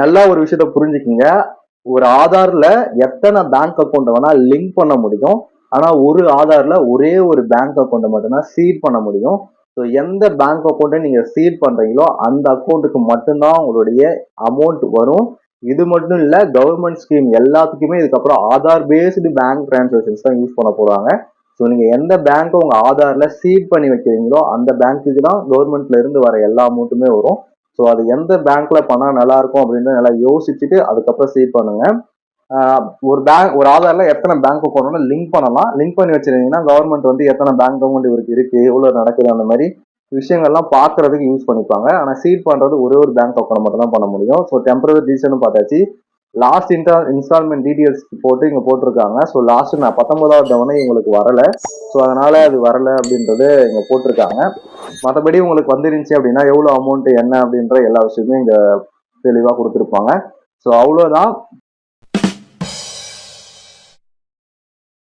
நல்லா ஒரு விஷயத்த புரிஞ்சுக்கிங்க. ஒரு ஆதார்ல எத்தனை பேங்க் அக்கௌண்ட் வேணா லிங்க் பண்ண முடியும். ஆனா ஒரு ஆதார்ல ஒரே ஒரு பேங்க் அக்கௌண்ட் மட்டும்தான் சீட் பண்ண முடியும். ஸோ எந்த பேங்க் அக்கௌண்ட்டை நீங்க சீட் பண்றீங்களோ அந்த அக்கௌண்ட்டுக்கு மட்டும்தான் உங்களுடைய அமௌண்ட் வரும். இது மட்டும் இல்ல கவர்மெண்ட் ஸ்கீம் எல்லாத்துக்குமே இதுக்கப்புறம் ஆதார் பேஸ்டு பேங்க் டிரான்சாக்ஷன்ஸ் தான் யூஸ் பண்ண போறாங்க. ஸோ நீங்க எந்த பேங்க்கை உங்க ஆதார்ல சீட் பண்ணி வைக்கிறீங்களோ அந்த பேங்க்குக்கு தான் கவர்மெண்ட்ல இருந்து வர எல்லா அமௌண்ட்டுமே வரும். ஸோ அது எந்த பேங்க்ல பண்ணால் நல்லா இருக்கும் அப்படின்னு நல்லா யோசிச்சுட்டு அதுக்கப்புறம் சீட் பண்ணுங்க. ஒரு பேங்க் ஒரு ஆதார்ல எத்தனை பேங்க் போனோம்னா லிங்க் பண்ணலாம். லிங்க் பண்ணி வச்சிருந்தீங்கன்னா கவர்மெண்ட் வந்து எத்தனை பேங்க் அக்கௌண்ட் இவருக்கு இருக்கு எவ்வளோ நடக்குது அந்த மாதிரி விஷயங்கள்லாம் பார்க்கறதுக்கு யூஸ் பண்ணிப்பாங்க. ஆனால் சீட் பண்றது ஒரே ஒரு பேங்க் அக்கௌண்ட் மட்டும் தான் பண்ண முடியும். ஸோ டெம்பரரி ரீசன் பார்த்தாச்சு. லாஸ்ட் இன்டா இன்ஸ்டால்மெண்ட் டீட்டெயில்ஸ் போட்டு இங்க போட்டிருக்காங்க. ஸோ லாஸ்ட் நான் பத்தொன்பதாவது தவணை உங்களுக்கு வரல. ஸோ அதனால அது வரல அப்படின்றது இங்க போட்டிருக்காங்க. மற்றபடி உங்களுக்கு வந்துருந்துச்சு அப்படின்னா எவ்வளோ அமௌண்ட் என்ன அப்படின்ற எல்லா விஷயமும் இங்க தெளிவாக கொடுத்துருப்பாங்க. ஸோ அவ்வளோதான்